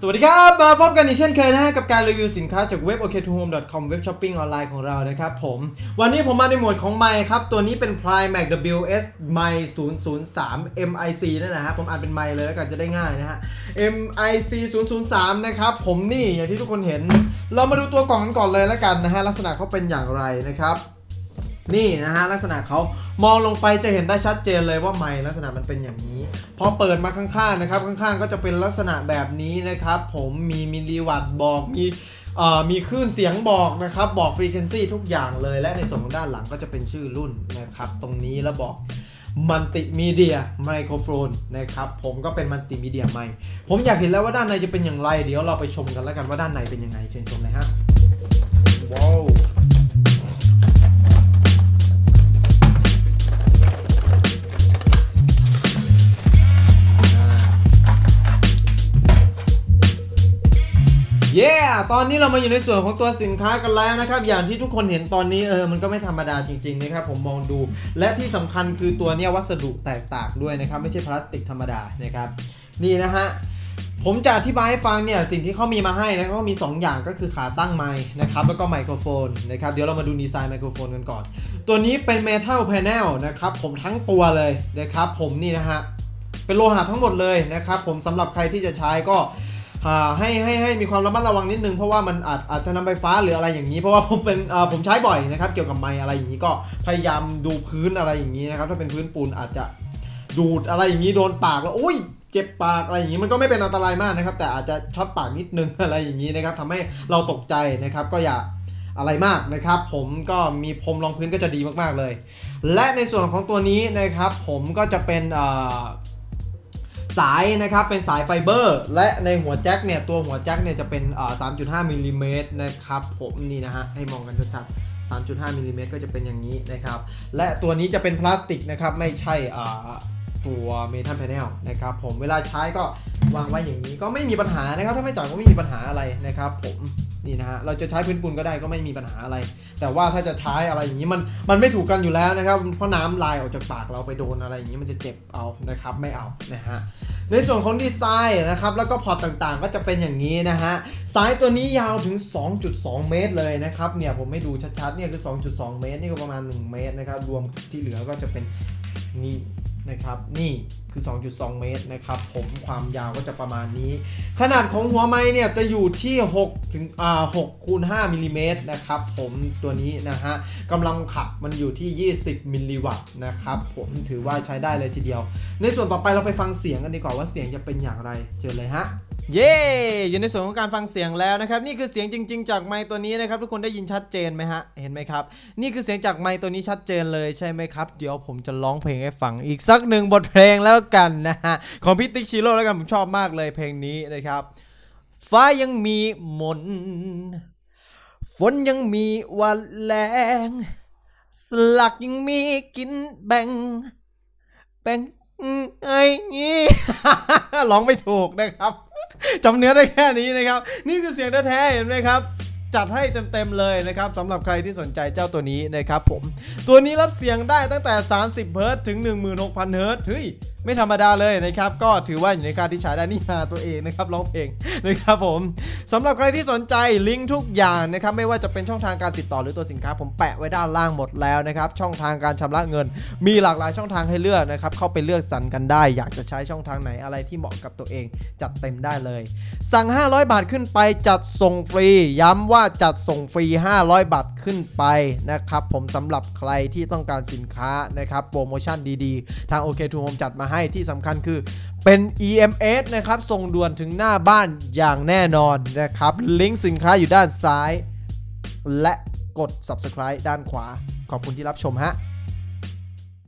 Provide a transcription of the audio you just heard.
สวัสดีครับ มาพบกันอีกเช่นเคยนะฮะกับการรีวิวสินค้าจากเว็บ ok2home.com เว็บช้อปปิ้งออนไลน์ของเรานะครับผม วันนี้ผมมาในหมวดของไมค์ครับ ตัวนี้เป็น Prime Mac WS ไมค์003 MIC นั่นแหละฮะผมอ่านเป็นไมค์เลยแล้วกันจะได้ง่ายนะฮะ MIC 003นะครับผมนี่อย่างที่ทุกคนเห็น เรามาดูตัวกล่องกันก่อนเลยแล้วกันนะฮะลักษณะเขาเป็นอย่างไรนะครับ นี่นะฮะลักษณะเขามองลงไปจะเห็นได้ชัดเจนเลยว่าไม้ลักษณะมันเป็นอย่างนี้ พอเปิดมาข้างๆนะครับข้างๆ ก็จะเป็นลักษณะแบบนี้นะครับ ผมมีมิลลิวัตต์บอกมีมีคลื่นเสียงบอกนะครับ บอกฟรีเควนซีทุกอย่างเลย และในส่วนของด้านหลังก็จะเป็นชื่อรุ่นนะครับ ตรงนี้แล้วบอกมัลติมีเดียไมโครโฟนนะครับผมก็เป็นมัลติมีเดียไมค์ผมอยากเห็นแล้วว่าด้านในจะเป็นอย่างไร เดี๋ยวเราไปชมกันแล้วกันว่าด้านในเป็นยังไงเชิญชมเลยฮะว้าว ตอนนี้เรามาอยู่ในส่วนของตัวสินค้ากันแล้วนะครับ อย่างที่ทุกคนเห็นตอนนี้เออมันก็ไม่ธรรมดาจริงๆนะครับผมมองดู และที่สำคัญคือตัวเนี้ยวัสดุแตกต่างด้วยนะครับ ไม่ใช่พลาสติกธรรมดานะครับนี่นะฮะผมจะอธิบายให้ฟังเนี่ยสิ่งที่เขามีมาให้นะเขามี 2 อย่างก็คือขาตั้งไมค์นะครับแล้วก็ไมโครโฟนนะครับเดี๋ยวเรามาดูดีไซน์ไมโครโฟนกันก่อน ตัวนี้เป็นเมทัลแพนเนลนะครับผมทั้งตัวเลยนะครับผมนี่นะฮะเป็นโลหะทั้งหมดเลยนะครับผมสำหรับใครที่จะใช้ก็ ให้ให้ให้มีความระมัดระวังนิดนึงเพราะว่ามันอาจอาจจะนำไฟฟ้าหรืออะไรอย่างนี้ เพราะว่าผมเป็นอ่าผมใช้บ่อยนะครับเกี่ยวกับไมค์อะไรอย่างนี้ก็พยายามดูพื้นอะไรอย่างนี้นะครับถ้าเป็นพื้นปูนอาจจะดูดอะไรอย่างนี้โดนปากแล้วโอ้ยเจ็บปากอะไรอย่างนี้มันก็ไม่เป็นอันตรายมากนะครับ แต่อาจจะช็อตปากนิดนึงอะไรอย่างนี้นะครับทำให้เราตกใจนะครับ ก็อย่าอะไรมากนะครับ ผมก็มีพรมรองพื้นก็จะดีมากๆเลย และในส่วนของตัวนี้นะครับ ผมก็จะเป็นอ่า สายนะครับเป็นสายไฟเบอร์ และในหัวแจ็คเนี่ยตัวหัวแจ็คเนี่ยจะเป็นอ่า3.5มิลลิเมตรนะครับผมนี่นะฮะให้มองกันชัดๆ3.5มิลลิเมตรก็จะเป็นอย่างนี้นะครับ และตัวนี้จะเป็นพลาสติกนะครับ ไม่ใช่ตัวเมทัลแพนเนลนะครับ ผมเวลาใช้ก็วางไว้อย่างนี้ก็ไม่มีปัญหานะครับ ถ้าไม่จ่ายก็ไม่มีปัญหาอะไรนะครับผมนี่นะฮะเราจะใช้พื้นปูนก็ได้ก็ไม่มีปัญหาอะไร แต่ว่าถ้าจะใช้อะไรอย่างนี้มันมันไม่ถูกกันอยู่แล้วนะครับ เพราะน้ำลายออกจากปากเราไปโดนอะไรอย่างนี้มันจะเจ็บเอานะครับ ไม่เอานะฮะ ในส่วนของดีไซน์นะครับแล้วก็พอร์ตต่างๆ ก็จะเป็นอย่างนี้นะฮะสายตัวนี้ยาวถึง 2.2 เมตรเลยนะครับเนี่ยผมไม่ดูชัดๆเนี่ยคือ 2.2 เมตรนี่ก็ประมาณ 1 เมตรนะครับรวมที่เหลือก็จะเป็นนี่ นะครับนี่คือ 2.2 เมตรนะครับผมความยาวก็จะประมาณนี้ ขนาดของหัวไม้เนี่ยจะอยู่ที่6ถึงอ่า6คูณ5มิลลิเมตรนะครับผมตัวนี้นะฮะกำลังขับมันอยู่ที่ 20 มิลลิวัตต์นะครับผมถือว่าใช้ได้เลยทีเดียว ในส่วนต่อไปเราไปฟังเสียงกันดีกว่าว่าเสียงจะเป็นอย่างไรเจอเลยฮะ เย้อยู่ในส่วนของการฟังเสียงแล้วนะครับ นี่คือเสียงจริง ๆ จากไมค์ตัวนี้นะครับ ทุกคนได้ยินชัดเจนไหมฮะ เห็นไหมครับ นี่คือเสียงจากไมค์ตัวนี้ชัดเจนเลยใช่ไหมครับ เดี๋ยวผมจะร้องเพลงให้ฟังอีกสักหนึ่งบทเพลงแล้วกันนะฮะ ของพี่ติ๊กชิโร่แล้วกันผมชอบมากเลยเพลงนี้นะครับ ฟ้ายังมีมน ฝนยังมีวันแรงสลักยังมีกินแบ่ง แบ่งไอ้งี้ร้องไม่ถูกนะครับ จำเนื้อได้แค่นี้นะครับ นี่คือเสียงแท้ๆเห็นไหมครับ จัดให้เต็มๆเลยนะครับสำหรับใครที่สนใจเจ้าตัวนี้นะครับผม ตัวนี้รับเสียงได้ตั้งแต่ 30เฮิรต์ถึง 16,000เฮิรต์เฮ้ยไม่ธรรมดาเลยนะครับก็ถือว่าอยู่ในการที่ใช้ได้นี่หาตัวเองนะครับร้องเพลงนะครับผมสำหรับใครที่สนใจลิงก์ทุกอย่างนะครับไม่ว่าจะเป็นช่องทางการติดต่อหรือตัวสินค้า ผมแปะไว้ด้านล่างหมดแล้วนะครับช่องทางการชำระเงิน มีหลากหลายช่องทางให้เลือกนะครับเข้าไปเลือกสรรกันได้ อยากจะใช้ช่องทางไหนอะไรที่เหมาะกับตัวเอง จัดเต็มได้เลย สั่ง 500 บาทขึ้นไปจัดส่งฟรี ย้ำว่าจัดส่งฟรี 500 บาทขึ้นไปนะครับผมสำหรับใครที่ต้องการสินค้านะครับโปรโมชั่นดีๆ ทาง OK To Home จัดมาให้ที่สำคัญคือเป็น EMS นะครับส่งด่วนถึงหน้าบ้านอย่างแน่นอนนะครับลิงก์สินค้าอยู่ด้านซ้าย และกด subscribe ด้านขวา ขอบคุณที่รับชมฮะ